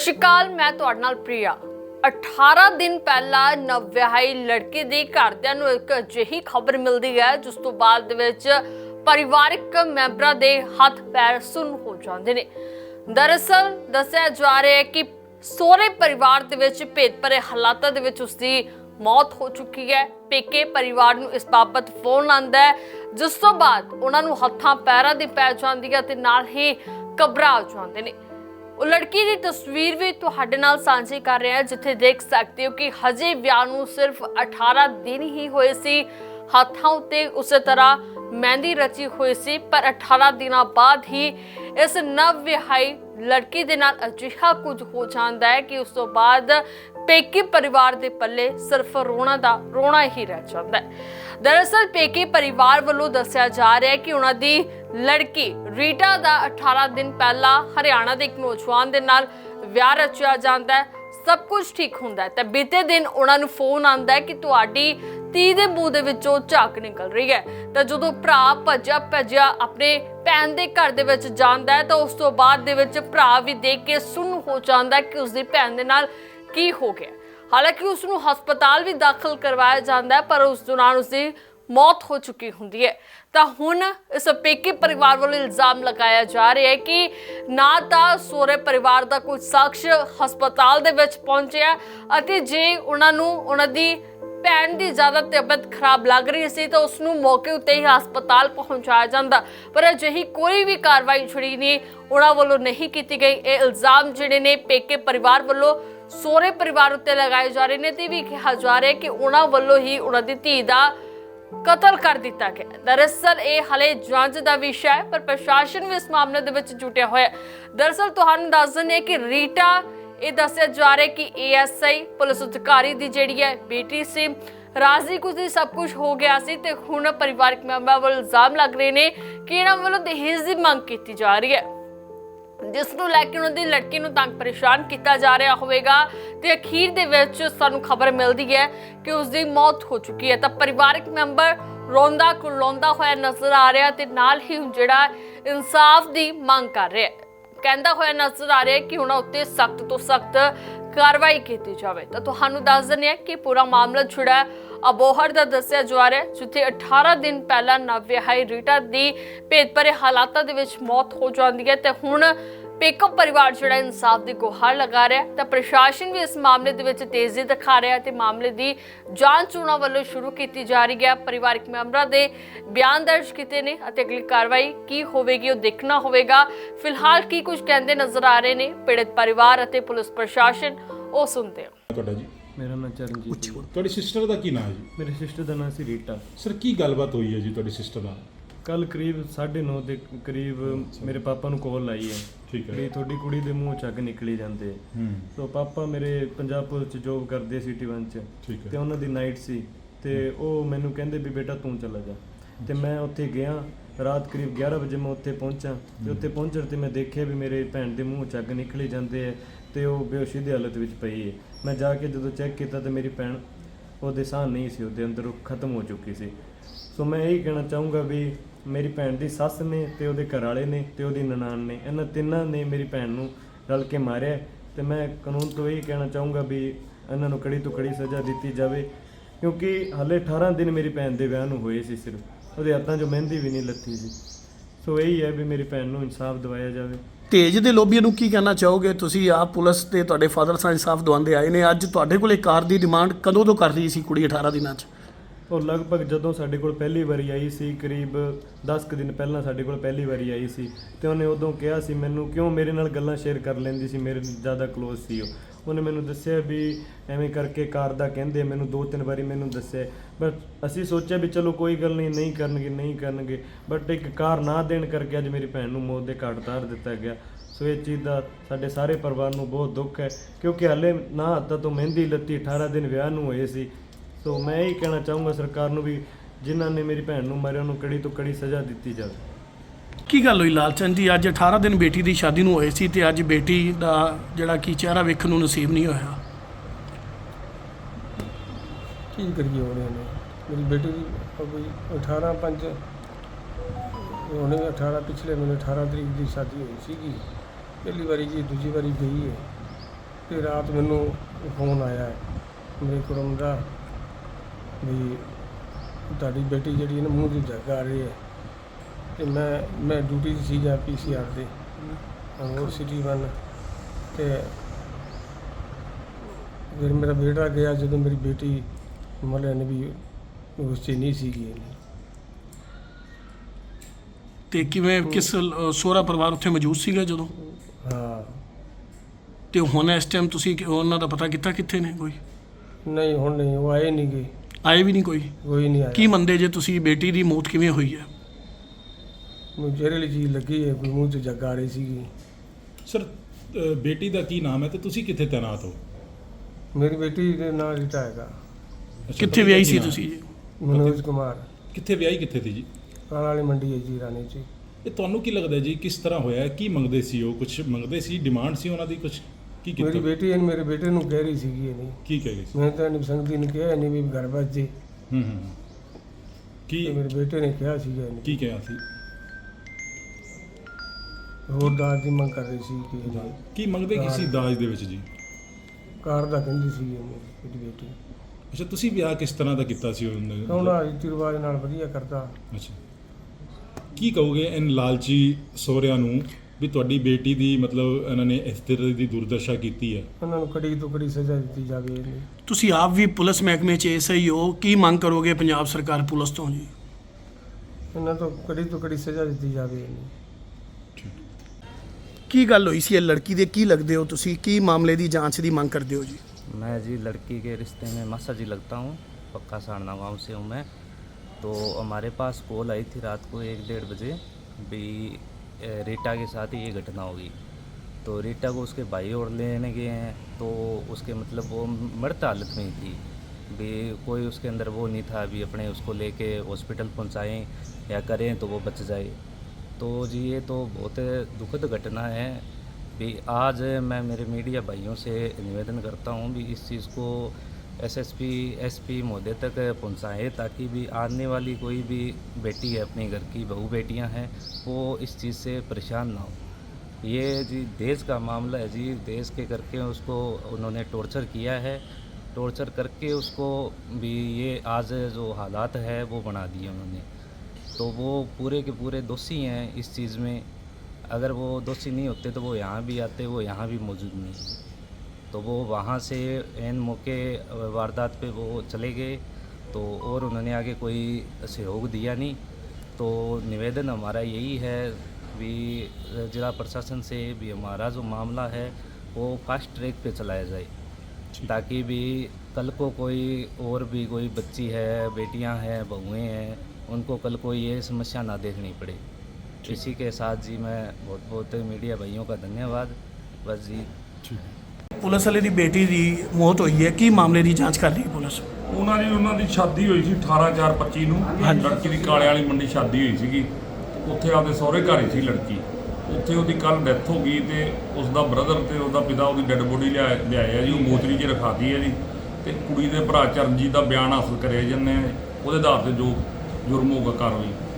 ਸ਼੍ਰੀ ਅਕਾਲ ਮੈਂ ਤੁਹਾਡੇ ਨਾਲ ਪ੍ਰਿਆ। 18 ਦਿਨ ਪਹਿਲਾਂ ਨਵਵਿਆਹੀ ਲੜਕੇ ਦੇ ਘਰਦਿਆਂ ਨੂੰ ਇੱਕ ਅਜਿਹੀ ਖਬਰ ਮਿਲਦੀ ਹੈ, ਜਿਸ ਤੋਂ ਬਾਅਦ ਦੇ ਵਿੱਚ ਪਰਿਵਾਰਕ ਮੈਂਬਰਾਂ ਦੇ ਹੱਥ ਪੈਰ ਸੁੰਨ ਹੋ ਜਾਂਦੇ ਨੇ। ਦਰਅਸਲ, ਦੱਸਿਆ ਜਾ ਰਿਹਾ ਹੈ ਕਿ ਸਹੁਰੇ ਪਰਿਵਾਰ ਦੇ ਵਿੱਚ ਭੇਦ ਭਰੇ ਹਾਲਾਤਾਂ ਦੇ ਵਿੱਚ ਉਸਦੀ ਮੌਤ ਹੋ ਚੁੱਕੀ ਹੈ। ਪੇਕੇ ਪਰਿਵਾਰ ਨੂੰ ਇਸ ਬਾਬਤ ਫੋਨ ਆਂਦਾ ਹੈ, ਜਿਸ ਤੋਂ ਬਾਅਦ ਉਹਨਾਂ ਨੂੰ ਹੱਥਾਂ ਪੈਰਾਂ ਦੀ ਪੈ ਜਾਂਦੀ ਹੈ ਤੇ ਨਾਲ ਹੀ ਘਬਰਾ ਜਾਂਦੇ ਨੇ। ਉਹ ਲੜਕੀ ਦੀ ਤਸਵੀਰ ਵੀ ਤੁਹਾਡੇ ਨਾਲ ਸਾਂਝੀ ਕਰ ਰਿਹਾ ਜਿੱਥੇ ਦੇਖ ਸਕਦੇ ਹੋ ਕਿ ਹਜੇ ਵਿਆਹ ਨੂੰ ਸਿਰਫ 18 ਦਿਨ ਹੀ ਹੋਏ ਸੀ। ਹੱਥਾਂ ਉੱਤੇ ਉਸੇ ਤਰ੍ਹਾਂ ਮਹਿੰਦੀ ਰਚੀ ਹੋਈ ਸੀ, ਪਰ 18 ਦਿਨਾਂ ਬਾਅਦ ਹੀ ਇਸ ਨਵ ਵਿਆਹੀ ਲੜਕੀ ਦੇ ਨਾਲ ਅਜਿਹਾ ਕੁਝ ਹੋ ਜਾਂਦਾ ਹੈ ਕਿ ਉਸ ਤੋਂ ਬਾਅਦ ਪੇਕੀ ਪਰਿਵਾਰ ਦੇ ਪੱਲੇ ਸਿਰਫ ਰੋਣਾ ਦਾ, ਰੋਣਾ ਹੀ ਰਹਿ ਜਾਂਦਾ ਹੈ। ਦਰਅਸਲ ਪੇਕੇ ਪਰਿਵਾਰ ਵੱਲੋਂ ਦੱਸਿਆ ਜਾ ਰਿਹਾ ਹੈ ਕਿ ਉਹਨਾਂ ਦੀ ਲੜਕੀ ਰੀਟਾ ਦਾ 18 ਦਿਨ ਪਹਿਲਾਂ ਹਰਿਆਣਾ ਦੇ ਇੱਕ ਨੌਜਵਾਨ ਦੇ ਨਾਲ ਵਿਆਹ ਰਚਿਆ ਜਾਂਦਾ ਹੈ। ਸਭ ਕੁਝ ਠੀਕ ਹੁੰਦਾ ਹੈ ਤਾਂ ਬੀਤੇ ਦਿਨ ਉਹਨਾਂ ਨੂੰ ਫੋਨ ਆਉਂਦਾ ਹੈ ਕਿ ਤੁਹਾਡੀ ਧੀ ਦੇ ਮੂੰਹ ਦੇ ਵਿੱਚੋਂ ਝਾਕ ਨਿਕਲ ਰਹੀ ਹੈ। ਤਾਂ ਜਦੋਂ ਭਰਾ ਭੱਜਿਆ ਭੱਜਿਆ ਆਪਣੇ ਭੈਣ ਦੇ ਘਰ ਦੇ ਵਿੱਚ ਜਾਂਦਾ ਹੈ ਤਾਂ ਉਸ ਤੋਂ ਬਾਅਦ ਦੇ ਵਿੱਚ ਭਰਾ ਵੀ ਦੇਖ ਕੇ ਸੁੰਨ ਹੋ ਜਾਂਦਾ ਕਿ ਉਸ ਦੀ ਭੈਣ ਦੇ ਨਾਲ ਕੀ ਹੋ ਗਿਆ। ਹਾਲਾਂਕਿ ਉਸ ਨੂੰ ਹਸਪਤਾਲ ਵੀ ਦਾਖਲ ਕਰਵਾਇਆ ਜਾਂਦਾ ਹੈ, ਪਰ ਉਸ ਦੌਰਾਨ ਉਸ ਦੀ ਮੌਤ ਹੋ ਚੁੱਕੀ ਹੁੰਦੀ ਹੈ। ਤਾਂ ਹੁਣ ਇਸ ਪੇਕੇ ਪਰਿਵਾਰ ਵੱਲੋਂ ਇਲਜ਼ਾਮ ਲਗਾਇਆ ਜਾ ਰਿਹਾ ਹੈ ਕਿ ਨਾ ਤਾਂ ਸੋਰੇ ਪਰਿਵਾਰ ਦਾ ਕੋਈ ਸ਼ਖਸ ਹਸਪਤਾਲ ਦੇ ਵਿੱਚ ਪਹੁੰਚਿਆ ਅਤੇ ਜੇ ਉਹਨਾਂ ਨੂੰ ਉਹਨਾਂ ਦੀ ਭੈਣ ਦੀ ਜ਼ਿਆਦਾ ਤਬੀਅਤ ਖਰਾਬ ਲੱਗ ਰਹੀ ਸੀ ਤਾਂ ਉਸ ਨੂੰ ਮੌਕੇ ਉੱਤੇ ਹੀ ਹਸਪਤਾਲ ਪਹੁੰਚਾਇਆ ਜਾਂਦਾ। ਪਰ ਅਜਿਹੀ ਕੋਈ ਵੀ ਕਾਰਵਾਈ ਛੜੀ ਨਹੀਂ ਉਹਨਾਂ ਵੱਲੋਂ ਨਹੀਂ ਕੀਤੀ ਗਈ। ਇਹ ਇਲਜ਼ਾਮ ਜਿਹੜੇ ਨੇ ਪੇਕੇ ਪਰਿਵਾਰ ਵੱਲੋਂ ਸੋਰੇ ਪਰਿਵਾਰ ਉੱਤੇ ਲਗਾਏ ਜਾ ਰਹੇ ਨੇ ਤੇ ਵੀ ਕਿਹਾ ਜਾ ਰਿਹਾ ਕਿ ਉਹਨਾਂ ਵੱਲੋਂ ਹੀ ਉਹਨਾਂ ਦੀ ਧੀ ਦਾ ਕਤਲ ਕਰ ਦਿੱਤਾ ਗਿਆ। ਦਰਅਸਲ ਇਹ ਹਲੇ ਜਾਂਚ ਦਾ ਵਿਸ਼ਾ ਹੈ, ਪਰ ਪ੍ਰਸ਼ਾਸਨ ਵੀ ਇਸ ਮਾਮਲੇ ਦੇ ਵਿੱਚ ਜੁਟਿਆ ਹੋਇਆ ਹੈ। ਦਰਅਸਲ ਤੁਹਾਨੂੰ ਦੱਸ ਦਿੰਦੇ ਕਿ ਰੀਟਾ, ਇਹ ਦੱਸਿਆ ਜਾ ਰਿਹਾ ਕਿ ਏਐਸਆਈ ਪੁਲਿਸ ਅਧਿਕਾਰੀ ਦੀ ਜਿਹੜੀ ਹੈ ਬੇਟੀ ਸੀ, ਰਾਜ਼ੀ ਕੁਝ ਸਭ ਕੁਝ ਹੋ ਗਿਆ ਸੀ ਤੇ ਹੁਣ ਪਰਿਵਾਰਕ ਮੈਂਬਰਾਂ ਵੱਲ ਇਲਜ਼ਾਮ ਲੱਗ ਰਹੇ ਨੇ ਕਿ ਇਹਨਾਂ ਵੱਲੋਂ ਦਹੇਜ ਦੀ ਮੰਗ ਕੀਤੀ ਜਾ ਰਹੀ ਹੈ। ਜਿਸ ਨੂੰ ਲੈ ਕੇ ਉਹਨਾਂ ਦੀ ਲੜਕੀ ਨੂੰ ਤੰਗ ਪਰੇਸ਼ਾਨ ਕੀਤਾ ਜਾ ਰਿਹਾ ਹੋਵੇਗਾ ਤੇ ਅਖੀਰ ਦੇ ਵਿੱਚ ਸਾਨੂੰ ਖਬਰ ਮਿਲਦੀ ਹੈ ਕਿ ਉਸ ਦੀ ਮੌਤ ਹੋ ਚੁੱਕੀ ਹੈ। ਤਾਂ ਪਰਿਵਾਰਕ ਮੈਂਬਰ ਰੋਂਦਾ ਕੁਰਲਾਉਂਦਾ ਹੋਇਆ ਨਜ਼ਰ ਆ ਰਿਹਾ ਤੇ ਨਾਲ ਹੀ ਜਿਹੜਾ ਇਨਸਾਫ ਦੀ ਮੰਗ ਕਰ ਰਿਹਾ ਕਹਿੰਦਾ ਹੋਇਆ ਨਜ਼ਰ ਆ ਰਿਹਾ ਕਿ ਉਹਨਾਂ ਉੱਤੇ ਸਖਤ ਤੋਂ ਸਖਤ ਕਾਰਵਾਈ ਕੀਤੀ ਜਾਵੇ। ਤਾਂ ਤੁਹਾਨੂੰ ਦੱਸ ਦਿੰਦੇ ਹਾਂ ਕਿ ਪੂਰਾ ਮਾਮਲਾ ਛੁੜਾ ਅਬੋਹਰ ਦਾ ਦੱਸਿਆ ਜਾ ਰਿਹਾ ਹੈ, ਜਿੱਥੇ 18 ਦਿਨ ਪਹਿਲਾਂ ਨਵਵਿਆਹੀ ਰੀਟਾ ਦੀ ਭੇਦਭਰੇ ਹਾਲਾਤਾਂ ਦੇ ਵਿੱਚ ਮੌਤ ਹੋ ਜਾਂਦੀ ਹੈ ਤੇ ਹੁਣ ਪੇਕਅਪ ਪਰਿਵਾਰ ਜਿਹੜਾ ਇਨਸਾਫ ਦੀ ਗੁਹਾਰ ਲਗਾ ਰਿਹਾ ਤਾਂ ਪ੍ਰਸ਼ਾਸਨ ਵੀ ਇਸ ਮਾਮਲੇ ਦੇ ਵਿੱਚ ਤੇਜ਼ੀ ਦਿਖਾ ਰਿਹਾ ਹੈ ਤੇ ਮਾਮਲੇ ਦੀ ਜਾਂਚ ਉਹਨਾਂ ਵੱਲੋਂ ਸ਼ੁਰੂ ਕੀਤੀ ਜਾ ਰਹੀ ਹੈ। ਪਰਿਵਾਰਕ ਮੈਂਬਰਾਂ ਦੇ ਬਿਆਨ ਦਰਜ ਕੀਤੇ ਨੇ ਅਤੇ ਅਗਲੀ ਕਾਰਵਾਈ ਕੀ ਹੋਵੇਗੀ ਉਹ ਦੇਖਣਾ ਹੋਵੇਗਾ। ਫਿਲਹਾਲ ਕੀ ਕੁਝ ਕਹਿੰਦੇ ਨਜ਼ਰ ਆ ਰਹੇ ਨੇ? ਪੀੜਤ ਪਰਿਵਾਰ ਅਤੇ ਪੁਲਿਸ ਪ੍ਰਸ਼ਾਸਨ, ਉਹ ਸੁਣਦੇ ਹਾਂ। ਤੁਹਾਡਾ ਜੀ? ਮੇਰਾ ਨਾਮ ਚਰਨਜੀਤ ਸਿੰਘ ਤੁਹਾਡੀ ਸਿਸਟਰ ਦਾ ਕੀ ਨਾਮ ਹੈ ਜੀ? ਮੇਰੀ ਸਿਸਟਰ ਦਾ ਨਾਮ ਸੀ ਰੀਟਾ। ਸਰ ਕੀ ਗੱਲਬਾਤ ਹੋਈ ਹੈ ਜੀ ਤੁਹਾਡੀ ਸਿਸਟਰ ਨਾਲ? ਕੱਲ ਕਰੀਬ 9:30 ਦੇ ਕਰੀਬ ਮੇਰੇ ਪਾਪਾ ਨੂੰ ਕਾਲ ਆਈ ਹੈ ਠੀਕ ਹੈ। ਵੀ ਤੁਹਾਡੀ ਕੁੜੀ ਦੇ ਮੂੰਹ ਚੱਕ ਨਿਕਲੀ ਜਾਂਦੇ। ਹੂੰ। ਸੋ ਪਾਪਾ ਮੇਰੇ ਪੰਜਾਬ ਪੁਲਿਸ ਚ ਜੋਬ ਕਰਦੇ ਸੀ ਟੀ1 ਚ। ਠੀਕ ਤੇ ਹੈ ਉਹਨਾਂ ਦੀ ਨਾਈਟ ਸੀ। ਤੇ ਉਹ ਮੈਨੂੰ ਕਹਿੰਦੇ ਵੀ ਬੇਟਾ ਤੂੰ ਚਲਾ ਜਾ। ਤੇ ਮੈਂ ਉੱਥੇ ਗਿਆ। ਰਾਤ ਕਰੀਬ 11 ਵਜੇ ਮੈਂ ਉੱਥੇ ਪਹੁੰਚਾ। ਤੇ ਉੱਥੇ ਪਹੁੰਚਣ ਤੇ ਮੈਂ ਦੇਖਿਆ ਵੀ ਮੇਰੇ ਭੈਣ ਦੇ ਮੂੰਹ ਚੱਗ ਨਿਕਲੀ ਜਾਂਦੇ ਆ। ਤੇ ਉਹ ਬੇਹੋਸ਼ੀ ਦੀ ਹਾਲਤ ਵਿੱਚ ਪਈ ਹੈ ਮੈਂ ਜਾ ਕੇ ਜਦੋਂ ਚੈੱਕ ਕੀਤਾ ਤੇ ਮੇਰੀ ਭੈਣ ਉਹਦੇ ਸਾਹ ਨਹੀਂ ਸੀ, ਉਹਦੇ ਅੰਦਰ ਉਹ ਖਤਮ ਹੋ ਚੁੱਕੀ ਸੀ। ਸੋ ਮੈਂ ਇਹ ਕਹਿਣਾ ਚਾਹੂੰਗਾ ਵੀ ਮੇਰੀ ਭੈਣ ਦੀ ਸੱਸ ਨੇ ਤੇ ਉਹਦੇ ਘਰ ਵਾਲੇ ਨੇ ਤੇ ਉਹਦੀ ਨਨਾਣ ਨੇ, ਇਹਨਾਂ ਤਿੰਨਾਂ ਨੇ ਮੇਰੀ ਭੈਣ ਨੂੰ ਰਲ ਕੇ ਮਾਰਿਆ ਹੈ ਤੇ ਮੈਂ ਕਾਨੂੰਨ ਤੋਂ ਇਹ ਕਹਿਣਾ ਚਾਹੂੰਗਾ ਵੀ ਇਹਨਾਂ ਨੂੰ ਕੜੀ ਤੋਂ ਕੜੀ ਸਜ਼ਾ ਦਿੱਤੀ ਜਾਵੇ, ਕਿਉਂਕਿ ਹਲੇ 18 ਦਿਨ ਮੇਰੀ ਭੈਣ ਦੇ ਵਿਆਹ ਨੂੰ ਹੋਏ ਸੀ ਸਿਰਫ। ਉਹਦੇ ਹੱਥਾਂ 'ਚੋਂ ਮਹਿੰਦੀ ਵੀ ਨਹੀਂ ਲੱਥੀ ਸੀ। ਸੋ ਇਹੀ ਹੈ ਵੀ ਮੇਰੀ ਭੈਣ ਨੂੰ ਇਨਸਾਫ ਦਿਵਾਇਆ ਜਾਵੇ। ਤੇਜ ਦੇ ਲੋਬੀਆਂ ਨੂੰ ਕੀ ਕਹਿਣਾ ਚਾਹੋਗੇ? ਤੁਸੀਂ ਆਪ ਪੁਲਿਸ ਤੇ ਤੁਹਾਡੇ ਫਾਦਰ ਸਾਹਿਬ ਇਨਸਾਫ ਦਵਾਉਂਦੇ ਆਏ ਨੇ। ਅੱਜ ਤੁਹਾਡੇ ਕੋਲੇ ਕਾਰ ਦੀ ਡਿਮਾਂਡ ਕਦੋਂ ਤੋਂ ਕਰ ਰਹੀ ਸੀ ਕੁੜੀ 18 ਦਿਨਾਂ 'ਚ? ਉਹ ਲਗਭਗ ਜਦੋਂ ਸਾਡੇ ਕੋਲ ਪਹਿਲੀ ਵਾਰੀ ਆਈ ਸੀ, ਕਰੀਬ 10 ਕੁ ਦਿਨ ਪਹਿਲਾਂ ਸਾਡੇ ਕੋਲ ਪਹਿਲੀ ਵਾਰੀ ਆਈ ਸੀ ਤੇ ਉਹਨੇ ਉਦੋਂ ਕਿਹਾ ਸੀ ਮੈਨੂੰ, ਕਿਉਂ ਮੇਰੇ ਨਾਲ ਗੱਲਾਂ ਸ਼ੇਅਰ ਕਰ ਲੈਂਦੀ ਸੀ? ਮੇਰੇ ਜ਼ਿਆਦਾ ਕਲੋਜ਼ ਸੀ ਉਹ। ਉਹਨੇ ਮੈਨੂੰ ਦੱਸਿਆ ਵੀ ਐਵੇਂ ਕਰਕੇ ਕਾਰ ਦਾ ਕਹਿੰਦੇ, ਮੈਨੂੰ ਦੋ ਤਿੰਨ ਵਾਰੀ ਮੈਨੂੰ ਦੱਸਿਆ। ਬਟ ਅਸੀਂ ਸੋਚਿਆ ਵੀ ਚਲੋ ਕੋਈ ਗੱਲ ਨਹੀਂ ਨਹੀਂ ਕਰਨਗੇ ਨਹੀਂ ਕਰਨਗੇ। ਬਟ ਇੱਕ ਕਾਰ ਨਾ ਦੇਣ ਕਰਕੇ ਅੱਜ ਮੇਰੀ ਭੈਣ ਨੂੰ ਮੌਤ ਦੇ ਘਾਟ ਉਤਾਰ ਦਿੱਤਾ ਗਿਆ। ਸੋ ਇਹ ਚੀਜ਼ ਦਾ ਸਾਡੇ ਸਾਰੇ ਪਰਿਵਾਰ ਨੂੰ ਬਹੁਤ ਦੁੱਖ ਹੈ, ਕਿਉਂਕਿ ਹਾਲੇ ਨਾ ਹੱਥਾਂ ਤੋਂ ਮਹਿੰਦੀ ਲੱਤੀ 18 ਦਿਨ ਵਿਆਹ ਨੂੰ ਹੋਏ ਸੀ। ਸੋ ਮੈਂ ਇਹ ਕਹਿਣਾ ਚਾਹੂੰਗਾ ਸਰਕਾਰ ਨੂੰ ਵੀ ਜਿਨ੍ਹਾਂ ਨੇ ਮੇਰੀ ਭੈਣ ਨੂੰ ਮਾਰਿਆ, ਉਹਨੂੰ ਕੜੀ ਤੋਂ ਕੜੀ ਸਜ਼ਾ ਦਿੱਤੀ ਜਾਵੇ। ਕੀ ਗੱਲ ਹੋਈ ਲਾਲਚੰਦ ਜੀ ਅੱਜ 18 ਦਿਨ ਬੇਟੀ ਦੀ ਸ਼ਾਦੀ ਨੂੰ ਹੋਏ ਸੀ ਤੇ ਅੱਜ ਬੇਟੀ ਦਾ ਜਿਹੜਾ ਕੀ ਚਿਹਰਾ ਵੇਖਣ ਨੂੰ ਨਸੀਬ ਨਹੀਂ ਹੋਇਆ। ਕੀ ਕਰੀਏ ਹੁਣ ਇਹਨੇ? ਮੇਰੀ ਬੇਟੀ ਦੀ ਕੋਈ 18 ਪੰਜ, ਉਹਨੇ 18 ਪਿਛਲੇ ਮਹੀਨੇ 18 ਤਰੀਕ ਦੀ ਸ਼ਾਦੀ ਹੋਈ ਸੀਗੀ। ਪਹਿਲੀ ਵਾਰੀ ਜੀ, ਦੂਜੀ ਵਾਰੀ ਗਈ ਹੈ ਤੇ ਰਾਤ ਮੈਨੂੰ ਫੋਨ ਆਇਆ ਮੇਰੇ ਕੁੜਮ ਦਾ ਵੀ ਤੁਹਾਡੀ ਬੇਟੀ ਜਿਹੜੀ ਹੈ ਨਾ ਮੂੰਹ ਦੀ ਜਗ੍ਹਾ ਆ ਰਹੀ ਹੈ। ਤੇ ਮੈਂ ਮੈਂ ਡਿਊਟੀ 'ਤੇ ਸੀ ਜਾਂ ਪੀਸੀਆਰ ਦੇ ਹੋਰ ਸਿਟੀ ਵਨ ਤੇ ਫਿਰ ਮੇਰਾ ਬੇਟਾ ਗਿਆ ਜਦੋਂ ਮੇਰੀ ਬੇਟੀ ਮਤਲਬ ਨੇ ਵੀ ਉਸ 'ਚ ਨਹੀਂ ਸੀਗੀ ਇੰਨੀ। ਤੇ ਕਿਵੇਂ ਕਿਸ ਸਹੁਰਾ ਪਰਿਵਾਰ ਉੱਥੇ ਮੌਜੂਦ ਸੀਗਾ ਜਦੋਂ? ਹਾਂ। ਤੇ ਹੁਣ ਇਸ ਟਾਈਮ ਤੁਸੀਂ ਕਿ- ਉਹਨਾਂ ਦਾ ਪਤਾ ਕੀਤਾ ਕਿੱਥੇ ਨੇ ਕੋਈ? ਨਹੀਂ ਹੁਣ ਨਹੀਂ ਉਹ ਆਏ ਨਹੀਂ ਗਏ ਆਏ ਵੀ ਨਹੀਂ ਕੋਈ? ਕੋਈ ਨਹੀਂ ਆਇਆ। ਕੀ ਮੰਨਦੇ ਜੇ ਤੁਸੀਂ ਬੇਟੀ ਦੀ ਮੌਤ ਕਿਵੇਂ ਹੋਈ ਹੈ? ਜ਼ਹਿਰੀਲੀ ਚੀਜ਼ ਲੱਗੀ ਹੈ ਕੋਈ ਮੂੰਹ 'ਚ ਜੱਗ ਆ ਰਹੀ ਸੀਗੀ। ਸਰ ਅ, ਬੇਟੀ ਦਾ ਕੀ ਨਾਮ ਹੈ ਤੇ ਤੁਸੀਂ ਕਿੱਥੇ ਤੈਨਾਤ ਹੋ? ਮੇਰੀ ਬੇਟੀ ਦੇ ਨਾਂ ਰੀਟਾ ਹੈਗਾ। ਅੱਛਾ, ਕਿੱਥੇ ਵਿਆਹੀ ਸੀ? ਤੁਸੀਂ? ਜੀ ਮਨੋਜ ਕੁਮਾਰ। ਕਿੱਥੇ ਵਿਆਹੀ ਕਿੱਥੇ ਸੀ ਜੀ? ਕਾਲਾ ਵਾਲੀ ਮੰਡੀ ਹੈ ਜੀ ਰਾਣੀ 'ਚ ਇਹ ਤੁਹਾਨੂੰ ਕੀ ਲੱਗਦਾ ਜੀ ਕਿਸ ਤਰ੍ਹਾਂ ਹੋਇਆ ਕੀ ਮੰਗਦੇ ਸੀ ਉਹ? ਕੁਝ ਮੰਗਦੇ ਸੀ? ਡਿਮਾਂਡ ਸੀ ਉਹਨਾਂ ਦੀ ਕੁਝ ਕੀ ਮੇਰੀ ਕੀਤਾ ਬੇਟੀ ਇਹਨੇ ਮੇਰੇ ਬੇਟੇ ਨੂੰ ਕਹਿ ਰਹੀ ਸੀਗੀ ਇਹ ਨਹੀਂ। ਕੀ ਕਹਿ ਗਏ ਸੀ? ਮੈਂ ਤਾਂ ਨਹੀਂ ਸੰਗਤੀ ਨੇ ਕਿਹਾ ਨਹੀਂ ਵੀ ਘਰ ਬਚ ਜੇ। ਹੂੰ ਹੂੰ ਕੀ ਤੇ ਮੇਰੇ ਬੇਟੇ ਨੇ ਕਿਹਾ ਸੀਗਾ ਕੀ ਕਿਹਾ ਸੀ? ਹੋਰ ਦਾਜ ਦੀ ਮੰਗ ਕਰ ਰਹੀ ਸੀ ਕਿ ਇਹਨੇ ਕੀ ਮੰਗਦੇ ਕੀ ਸੀ ਦਾਜ ਦੇ ਵਿੱਚ ਜੀ? ਕਾਰ ਦਾ ਕਹਿੰਦੀ ਸੀ ਇਹਨੇ ਮੇਰੀ ਬੇਟੀ। ਅੱਛਾ ਤੁਸੀਂ ਵਿਆਹ ਕਿਸ ਤਰ੍ਹਾਂ ਦਾ ਕੀਤਾ ਸੀ ਉਹਨਾਂ? ਤਾਂ ਉਹਨਾਂ ਰੀਤੀ ਰਿਵਾਜ ਨਾਲ ਵਧੀਆ ਕਰਦਾ। ਅੱਛਾ। ਕੀ ਕਹੋਗੇ ਇਨ ਲਾਲਚੀ ਸਹੁਰਿਆਂ ਨੂੰ ਵੀ ਤੁਹਾਡੀ ਬੇਟੀ ਦੀ ਮਤਲਬ ਇਹਨਾਂ ਨੇ ਇਸ ਤਰ੍ਹਾਂ ਦੀ ਦੁਰਦਸ਼ਾ ਕੀਤੀ ਹੈ? ਉਹਨਾਂ ਨੂੰ ਕੜੀ ਤੋਂ ਕੜੀ ਸਜ਼ਾ ਦਿੱਤੀ ਜਾਵੇ ਇਹਨੂੰ। ਤੁਸੀਂ ਆਪ ਵੀ ਪੁਲਿਸ ਮਹਿਕਮੇ 'ਚ ਐਸਆਈ ਹੋ। ਕੀ ਮੰਗ ਕਰੋਗੇ ਪੰਜਾਬ ਸਰਕਾਰ ਪੁਲਿਸ ਤੋਂ ਜੀ? ਇਹਨਾਂ ਤੋਂ ਕੜੀ ਤੋਂ ਕੜੀ ਸਜ਼ਾ ਦਿੱਤੀ ਜਾਵੇ ਇਹਨੂੰ। ਕੀ ਗੱਲ ਹੋਈ ਸੀ ਇਹ ਲੜਕੀ ਦੇ ਕੀ ਲੱਗਦੇ ਹੋ ਤੁਸੀਂ ਕੀ ਮਾਮਲੇ ਦੀ ਜਾਂਚ ਦੀ ਮੰਗ ਕਰਦੇ ਹੋ ਜੀ मैं जी लड़की के रिश्ते में मासा जी लगता हूँ पक्का सारना गांव से हूँ मैं तो हमारे पास कॉल आई थी रात को एक डेढ़ बजे भी ए, रीटा के साथ ये घटना होगी तो रीटा को उसके भाई और लेने गए हैं तो उसके मतलब वो मृत हालत में ही थी भी कोई उसके अंदर वो नहीं था अभी अपने उसको लेके हॉस्पिटल पहुंचाएं या करें तो वो बच जाए तो जी, ये तो बहुत दुखद घटना है भी आज मैं मेरे मीडिया भाइयों से निवेदन करता हूँ भी इस चीज़ को एसएसपी, एसपी महोदय तक पहुँचाएँ ताकि भी आने वाली कोई भी बेटी है, अपने घर की बहू बेटियाँ हैं, वो इस चीज़ से परेशान ना हो। ये जी, देश का मामला है जी, देश के करके उसको उन्होंने टॉर्चर किया है, टॉर्चर करके उसको भी ये आज जो हालात है, वो बना दिए उन्होंने। तो वो पूरे के पूरे दोषी हैं इस चीज़ में। अगर वो दोषी नहीं होते तो वो यहाँ भी आते वो यहाँ भी मौजूद नहीं है। तो वो वहाँ से एन मौके वारदात पे वो चले गए तो और उन्होंने आगे कोई सहयोग दिया नहीं। तो निवेदन हमारा यही है भी जिला प्रशासन से भी हमारा जो मामला है वो फास्ट ट्रैक पे चलाया जाए। ताकि भी कल को कोई और भी कोई बच्ची है बेटियाँ हैं बहुएँ हैं उनको कल को ये समस्या ना देखनी पड़े इसी के साथ जी मैं बहुत बहुत मीडिया भाइयों का धन्यवाद बस जी ਪੁਲਿਸ ਵਾਲੇ ਦੀ ਬੇਟੀ ਦੀ ਮੌਤ ਹੋਈ ਹੈ ਕੀ ਮਾਮਲੇ ਦੀ ਜਾਂਚ ਕਰ ਰਹੀ ਹੈ ਪੁਲਿਸ ਉਹਨਾਂ ਦੀ ਉਹਨਾਂ ਦੀ ਸ਼ਾਦੀ ਹੋਈ ਸੀ 18/4/25 ਨੂੰ ਲੜਕੀ ਦੀ ਕਾਲੇ ਵਾਲੀ ਮੰਡੀ ਸ਼ਾਦੀ ਹੋਈ ਸੀਗੀ ਉੱਥੇ ਆਪਦੇ ਸਹੁਰੇ ਘਰ ਹੀ ਸੀ ਲੜਕੀ ਉੱਥੇ ਉਹਦੀ ਕੱਲ ਡੈਥ ਹੋ ਗਈ ਤੇ ਉਸ ਦਾ ਬ੍ਰਦਰ ਤੇ ਉਹਦਾ ਪਿਤਾ ਉਹਦੀ ਡੈੱਡ ਬੋਡੀ ਲਿਆ ਲਿਆਏ ਆ ਜੀ ਉਹ ਮੋਚਰੀ 'ਚ ਰਖਾਤੀ ਹੈ ਜੀ ਤੇ ਕੁੜੀ ਦੇ ਭਰਾ ਚਰਨਜੀਤ ਦਾ ਬਿਆਨ ਹਾਸਲ ਕਰਿਆ ਜੰਨੇ ਉਹਦੇ ਆਧਾਰ ਤੇ ਜੋ ਜੁਰਮ ਹੋਊਗਾ ਕਾਰਵਾਈ ਕਰਾਂਗੇ